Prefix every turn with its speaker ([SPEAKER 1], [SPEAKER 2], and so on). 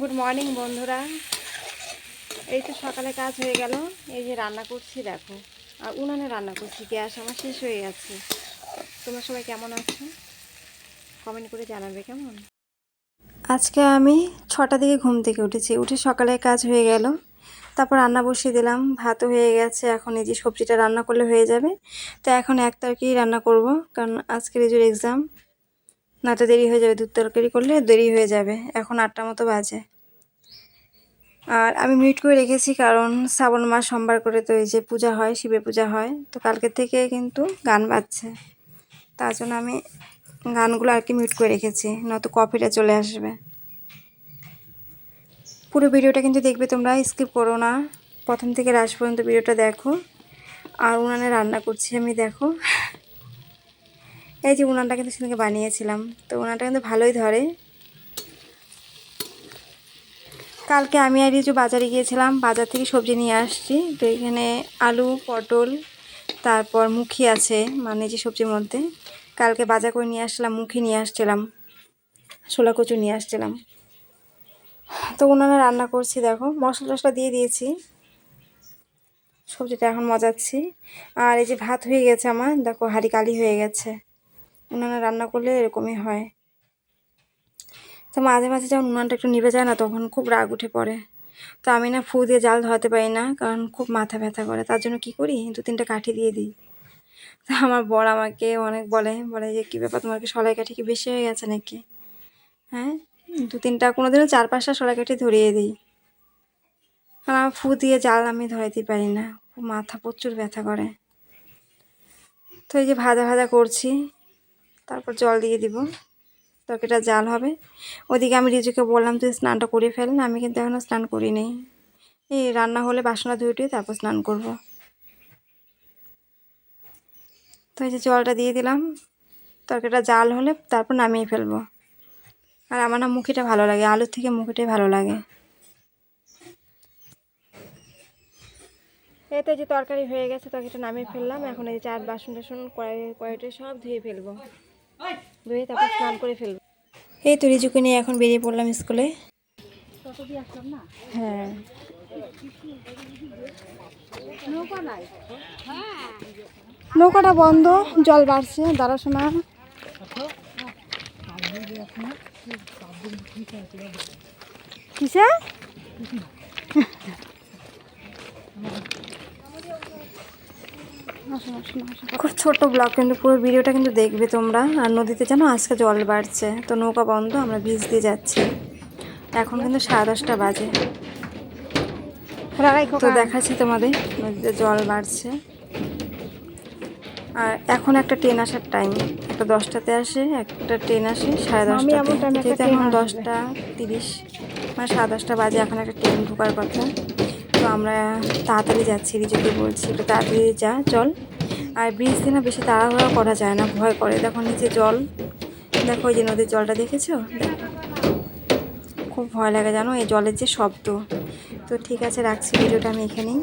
[SPEAKER 1] Good morning বন্ধুরা। এই তো সকালে কাজ হয়ে গেল। এই যে রান্না করছি, দেখো। আর উনানে রান্না করছি, গ্যাস আমার শেষ হয়ে গেছে। তোমরা সবাই কেমন আছো? কমেন্ট করে জানাবে, কেমন? আজকে আমি ছটা দিকে ঘুম থেকে উঠেছি। উঠে সকালে কাজ হয়ে গেল। তারপর রান্না বসিয়ে দিলাম। ভাতও হয়ে গেছে। এখন এই যে সবজিটা রান্না করলে হয়ে যাবে। তো এখন এক তরকারি রান্না করব, কারণ আজকের এই যে এক্সাম না তো দেরি হয়ে যাবে, দুধ তরকারি করলে দেরি হয়ে যাবে। এখন আটটা মতো বাজে। আর আমি মিউট করে রেখেছি কারণ শ্রাবণ মাস সোমবার করে তো এই যে পূজা হয় শিবের পূজা হয়, তো কালকে থেকে কিন্তু গান বাজছে। তার জন্য আমি গানগুলো আর কি মিউট করে রেখেছি, নয়তো কপিটা চলে আসবে। পুরো ভিডিওটা কিন্তু দেখবে তোমরা, স্কিপ করো না। প্রথম থেকে লাস্ট পর্যন্ত ভিডিওটা দেখো। আর উনানে রান্না করছি আমি, দেখো। এই যে উনানটা কিন্তু সেদিনকে বানিয়েছিলাম। তো উনানটা কিন্তু ভালোই ধরে। কালকে আমি আর কিছু বাজারে গিয়েছিলাম। বাজার থেকে সবজি নিয়ে আসছি। তো এখানে আলু, পটল, তারপর মুখি আছে মানে যে সবজির মধ্যে। কালকে বাজার করে নিয়ে আসছিলাম, মুখি নিয়ে আসছিলাম, ছোলা কচু নিয়ে আসছিলাম। তো উনানে রান্না করছি, দেখো, মশলা টশলা দিয়ে দিয়েছি। সবজিটা এখন মজাচ্ছি। আর এই যে ভাত হয়ে গেছে আমার, দেখো, হাঁড়ি কালি হয়ে গেছে। উনানে রান্না করলে এরকমই হয়। তো মাঝে মাঝে যখন উনানটা একটু নিভে যায় না, তখন খুব রাগ উঠে পড়ে। তো আমি না ফু দিয়ে জাল ধরাতে পারি না, কারণ খুব মাথা ব্যথা করে। তার জন্য কি করি? দু তিনটা কাঠি দিয়ে দিই। তো আমার বর আমাকে অনেক বলে বলে যে, কী ব্যাপার, তোমার কি সলাই কাঠি কি বেশি হয়ে গেছে নাকি? হ্যাঁ দু তিনটা কোনো দিনও চার পাঁচটা সলাই কাঠি ধরিয়ে দিই। কারণ আমার ফু দিয়ে জাল আমি ধরাইতে পারি না। খুব মাথা প্রচুর ব্যথা করে। তো এই যে ভাজা ভাজা করছি তারপর জল দিয়ে দিব। তরকারিটা জাল হবে। ওদিকে আমি রিজুকে বললাম, তুই স্নানটা করে ফেল আমি কিন্তু এখনও স্নান করি নেই এই রান্না হলে বাসনা ধুয়ে টুয়ে তারপর স্নান করব। তো এই যে জলটা দিয়ে দিলাম। তরকারিটা জাল হলে তারপর নামিয়ে ফেলব। আর আমার না মুখিটা ভালো লাগে, আলুর থেকে মুখিটাই ভালো লাগে। এই তো এই যে তরকারি হয়ে গেছে, তরকারিটা নামিয়ে ফেললাম। এখন এই যে চার বাসন টাসন কড়াই কড়াইটা সব ধুয়ে ফেলব। ধুয়ে তারপর স্নান করে ফেলব। এই তো রিজুকে নিয়ে এখন বেরিয়ে পড়লাম স্কুলে। হ্যাঁ। নৌকাটা বন্ধ জল বাড়ছে দাঁড়া শোনা। কিসে? খুব ছোট ব্লগ কিন্তু পুরো ভিডিওটা কিন্তু দেখবে তোমরা। আর নদীতে যেন আজকে জল বাড়ছে তো নৌকা বন্ধ আমরা বীজ দিয়ে যাচ্ছি। এখন কিন্তু সাড়ে দশটা বাজে। তো দেখাচ্ছি তোমাদের নদীতে জল বাড়ছে। আর এখন একটা ট্রেন আসার টাইম একটা দশটাতে আসে একটা ট্রেন আসে সাড়ে দশটাতে। যেহেতু এখন দশটা তিরিশ মানে সাড়ে দশটা বাজে এখন একটা ট্রেন ঢোকার কথা। আমরা তাড়াতাড়ি যাচ্ছি, রিজুকে বলছি, একটু তাড়াতাড়ি যা জল আর ব্রিজ দিয়ে না বেশি তাড়াহুড়া করা যায় না, ভয় করে। দেখো নিচে জল। দেখো ওই যে নদীর জলটা দেখেছ? খুব ভয় লাগে জানো, এই জলের যে শব্দ। তো ঠিক আছে, রাখছি, ভিডিওটা আমি এখানেই।